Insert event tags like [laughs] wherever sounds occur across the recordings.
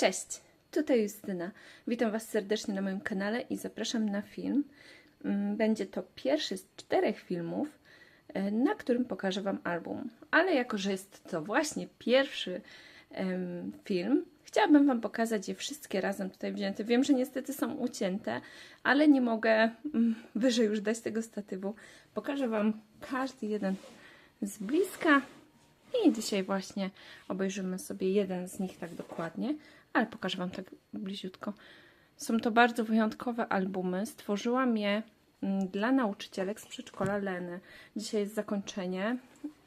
Cześć, tutaj Justyna. Witam Was serdecznie na moim kanale i zapraszam na film. Mm, Będzie to pierwszy z czterech filmów, e, na którym pokażę Wam album. Ale jako, że jest to właśnie pierwszy film, chciałabym Wam pokazać je wszystkie razem tutaj wzięte. Wiem, że niestety są ucięte, ale nie mogę mm, wyżej już dać tego statywu. Pokażę Wam każdy jeden z bliska. I dzisiaj właśnie obejrzymy sobie jeden z nich tak dokładnie, ale pokażę Wam tak bliziutko. Są to bardzo wyjątkowe albumy. Stworzyłam je mm, dla nauczycielek z przedszkola Leny. Dzisiaj jest zakończenie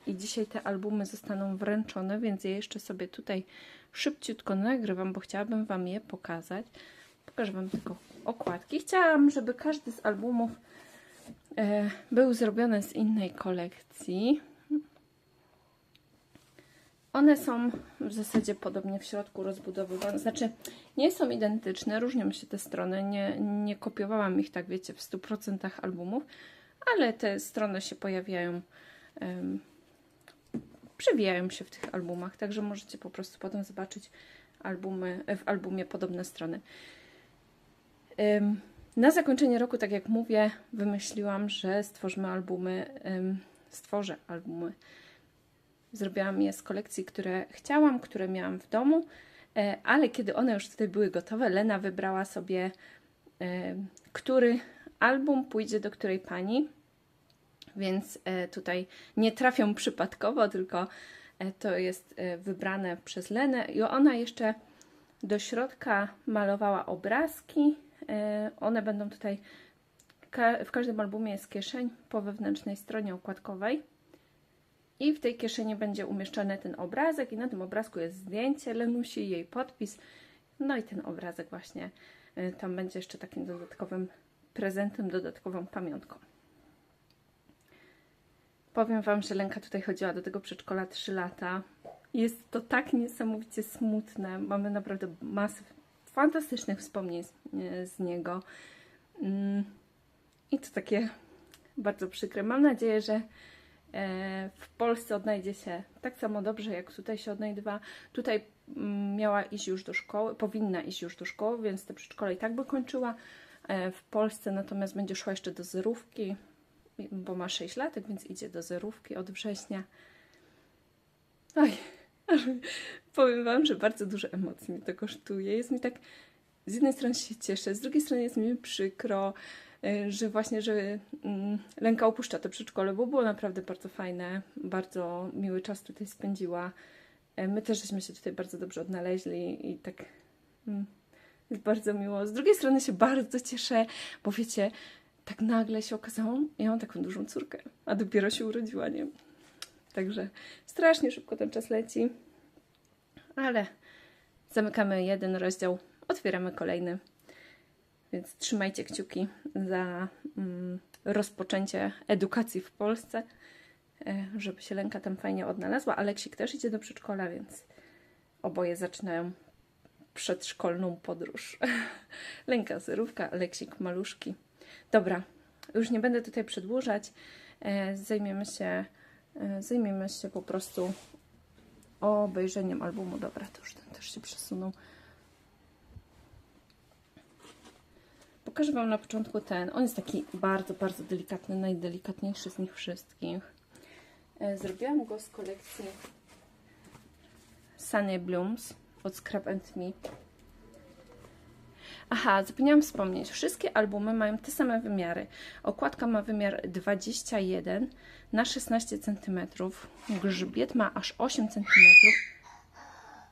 i dzisiaj te albumy zostaną wręczone, więc je jeszcze sobie tutaj szybciutko nagrywam, bo chciałabym Wam je pokazać. Pokażę Wam tylko okładki. Chciałam, żeby każdy z albumów e, był zrobiony z innej kolekcji. One są w zasadzie podobnie w środku rozbudowywane, znaczy nie są identyczne, różnią się te strony, nie, nie kopiowałam ich tak, wiecie, w 100% albumów, ale te strony się pojawiają, um, przewijają się w tych albumach, także możecie po prostu potem zobaczyć albumy, w albumie podobne strony. Um, na zakończenie roku, tak jak mówię, wymyśliłam, że stworzymy albumy, um, stworzę albumy Zrobiłam je z kolekcji, które chciałam, które miałam w domu, e, ale kiedy one już tutaj były gotowe, Lena wybrała sobie, e, który album pójdzie do której pani, więc e, tutaj nie trafią przypadkowo, tylko to jest wybrane przez Lenę. I ona jeszcze do środka malowała obrazki. One będą tutaj, w każdym albumie jest kieszeń po wewnętrznej stronie układkowej i w tej kieszeni będzie umieszczony ten obrazek i na tym obrazku jest zdjęcie Lenusi, jej podpis. No i ten obrazek właśnie y, tam będzie jeszcze takim dodatkowym prezentem, dodatkową pamiątką. Powiem Wam, że Lenka tutaj chodziła do tego przedszkola 3 lata. Jest to tak niesamowicie smutne. Mamy naprawdę masę fantastycznych wspomnień z, z niego. Mm, I to takie bardzo przykre. Mam nadzieję, że w Polsce odnajdzie się tak samo dobrze, jak tutaj się odnajdywała. Tutaj mm, miała iść już do szkoły, powinna iść już do szkoły, więc te przedszkole i tak by kończyła. E, w Polsce natomiast będzie szła jeszcze do zerówki, bo ma 6 lat, więc idzie do zerówki od września. Oj, powiem Wam, że bardzo dużo emocji mi to kosztuje. Jest mi tak, z jednej strony się cieszę, z drugiej strony jest mi przykro, że właśnie, że mm, Lenka opuszcza to przedszkole, bo było naprawdę bardzo fajne, bardzo miły czas tutaj spędziła. Y, my też żeśmy się tutaj bardzo dobrze odnaleźli i tak mm, jest bardzo miło. Z drugiej strony się bardzo cieszę, bo wiecie, tak nagle się okazało, ja mam taką dużą córkę, a dopiero się urodziła, nie? Także strasznie szybko ten czas leci, ale zamykamy jeden rozdział, otwieramy kolejny. Więc trzymajcie kciuki za mm, rozpoczęcie edukacji w Polsce, e, żeby się Lenka tam fajnie odnalazła. Aleksik też idzie do przedszkola, więc oboje zaczynają przedszkolną podróż. [laughs] Lenka zerówka, Aleksik maluszki. Dobra, już nie będę tutaj przedłużać. E, zajmiemy się, e, zajmiemy się po prostu obejrzeniem albumu. Dobra, to już ten też się przesunął. Pokażę Wam na początku ten. On jest taki bardzo, bardzo delikatny, najdelikatniejszy z nich wszystkich. E, zrobiłam go z kolekcji Sunny Blooms od Scrap and Me. Aha, zapomniałam wspomnieć. Wszystkie albumy mają te same wymiary. Okładka ma wymiar 21 na 16 cm. Grzbiet ma aż 8 cm.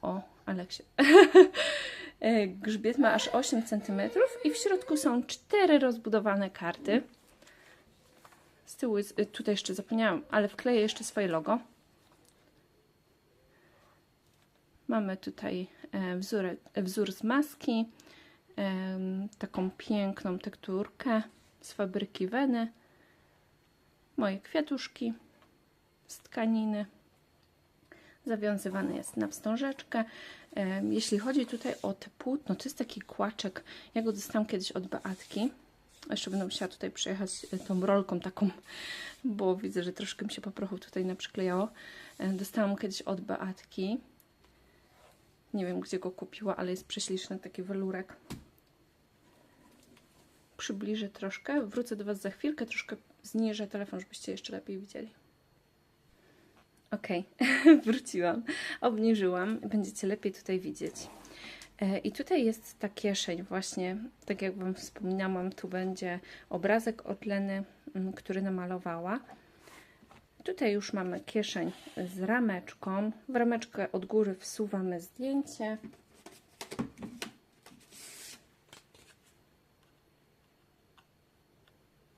O, Aleksie. [laughs] E, grzbiet ma aż 8 cm i w środku są cztery rozbudowane karty. Z tyłu jest, e, tutaj jeszcze zapomniałam, ale wkleję jeszcze swoje logo. Mamy tutaj e, wzór, wzór z maski, taką piękną tekturkę z fabryki Weny, moje kwiatuszki z tkaniny. Zawiązywany jest na wstążeczkę. Jeśli chodzi tutaj o te płótno, to jest taki kłaczek. Ja go dostałam kiedyś od Beatki. Jeszcze będę musiała tutaj przejechać e, tą rolką taką, bo widzę, że troszkę mi się po prochu tutaj naprzyklejało. Dostałam kiedyś od Beatki. Nie wiem, gdzie go kupiła, ale jest prześliczny taki welurek. Przybliżę troszkę. Wrócę do Was za chwilkę. Troszkę zniżę telefon, żebyście jeszcze lepiej widzieli. Ok, [laughs] wróciłam. Obniżyłam. Będziecie lepiej tutaj widzieć. E, I tutaj jest ta kieszeń właśnie, tak jak Wam wspominałam, tu będzie obrazek od Leny, mm, który namalowała. Tutaj już mamy kieszeń z rameczką. W rameczkę od góry wsuwamy zdjęcie.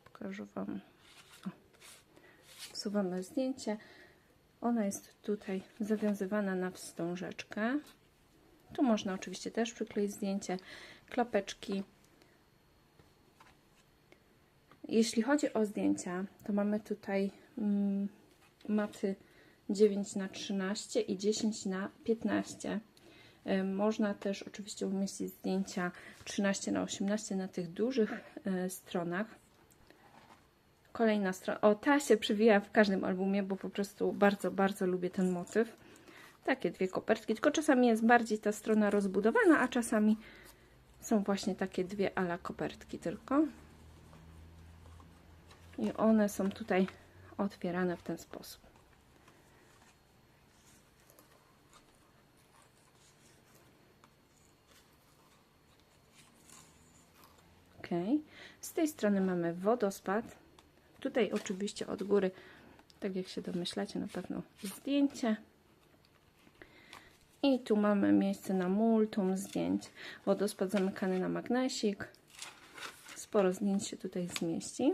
Pokażę Wam. O. Wsuwamy zdjęcie. Ona jest tutaj zawiązywana na wstążeczkę. Tu można oczywiście też przykleić zdjęcie, klapeczki. Jeśli chodzi o zdjęcia, to mamy tutaj mm, maty 9 na 13 i 10 na 15. Y, Można też oczywiście umieścić zdjęcia 13 na 18 na tych dużych y, stronach. Kolejna strona. O, ta się przywija w każdym albumie, bo po prostu bardzo, bardzo lubię ten motyw. Takie dwie kopertki, tylko czasami jest bardziej ta strona rozbudowana, a czasami są właśnie takie dwie ala kopertki tylko. I one są tutaj otwierane w ten sposób. Ok. Z tej strony mamy wodospad. Tutaj oczywiście od góry, tak jak się domyślacie, na pewno zdjęcie. I tu mamy miejsce na multum zdjęć. Wodospad zamykany na magnesik. Sporo zdjęć się tutaj zmieści.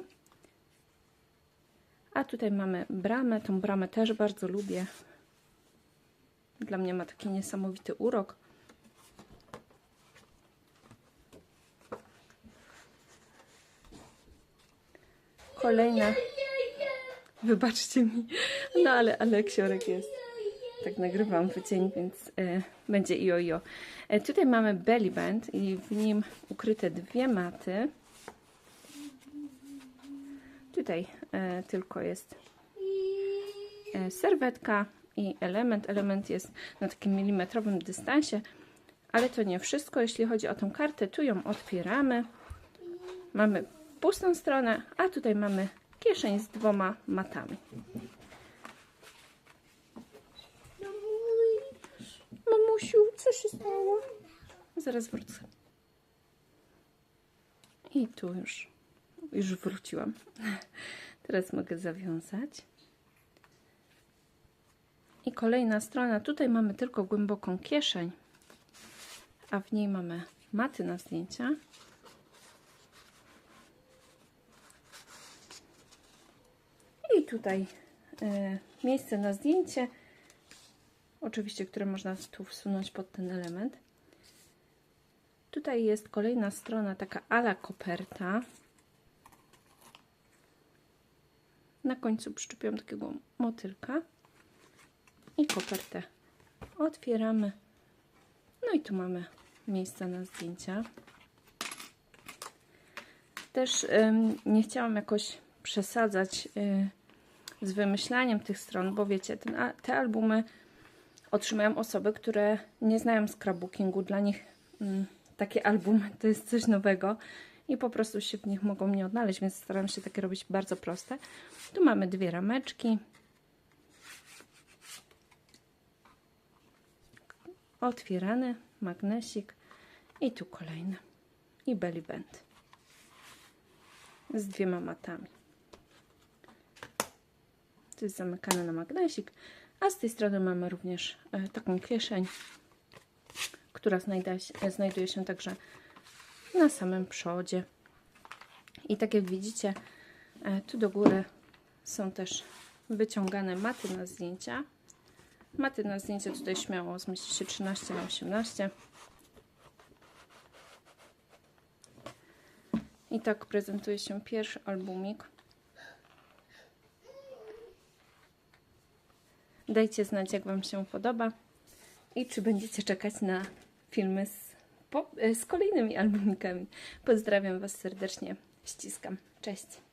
A tutaj mamy bramę. Tą bramę też bardzo lubię. Dla mnie ma taki niesamowity urok. Kolejna. Wybaczcie mi. No ale Aleksiorek jest. Tak nagrywam wycień, więc e, będzie io-io. E, tutaj mamy belly band i w nim ukryte dwie maty. Tutaj e, tylko jest e, serwetka i element. Element jest na takim milimetrowym dystansie, ale to nie wszystko. Jeśli chodzi o tą kartę, tu ją otwieramy. Mamy pustą stronę, a tutaj mamy kieszeń z dwoma matami. Mamusiu, co się stało? Zaraz wrócę. I tu już, już wróciłam. Teraz mogę zawiązać. I kolejna strona. Tutaj mamy tylko głęboką kieszeń, a w niej mamy maty na zdjęcia. I tutaj e, miejsce na zdjęcie. Oczywiście, które można tu wsunąć pod ten element. Tutaj jest kolejna strona, taka ala koperta. Na końcu przyczepiłam takiego motylka i kopertę otwieramy. No i tu mamy miejsca na zdjęcia. Też ym, nie chciałam jakoś przesadzać y, z wymyślaniem tych stron, bo wiecie, ten, te albumy otrzymają osoby, które nie znają scrapbookingu. Dla nich mm, takie albumy to jest coś nowego i po prostu się w nich mogą nie odnaleźć, więc staram się takie robić bardzo proste. Tu mamy dwie rameczki. Otwierany magnesik i tu kolejny. I belly band z dwiema matami. To jest zamykane na magnesik, a z tej strony mamy również e, taką kieszeń, która znajduje się, znajduje się także na samym przodzie. I tak jak widzicie, e, tu do góry są też wyciągane maty na zdjęcia. Maty na zdjęcia tutaj śmiało zmieści się 13 na 18. I tak prezentuje się pierwszy albumik. Dajcie znać, jak Wam się podoba i czy będziecie czekać na filmy z, po, z kolejnymi albumikami. Pozdrawiam Was serdecznie, ściskam. Cześć!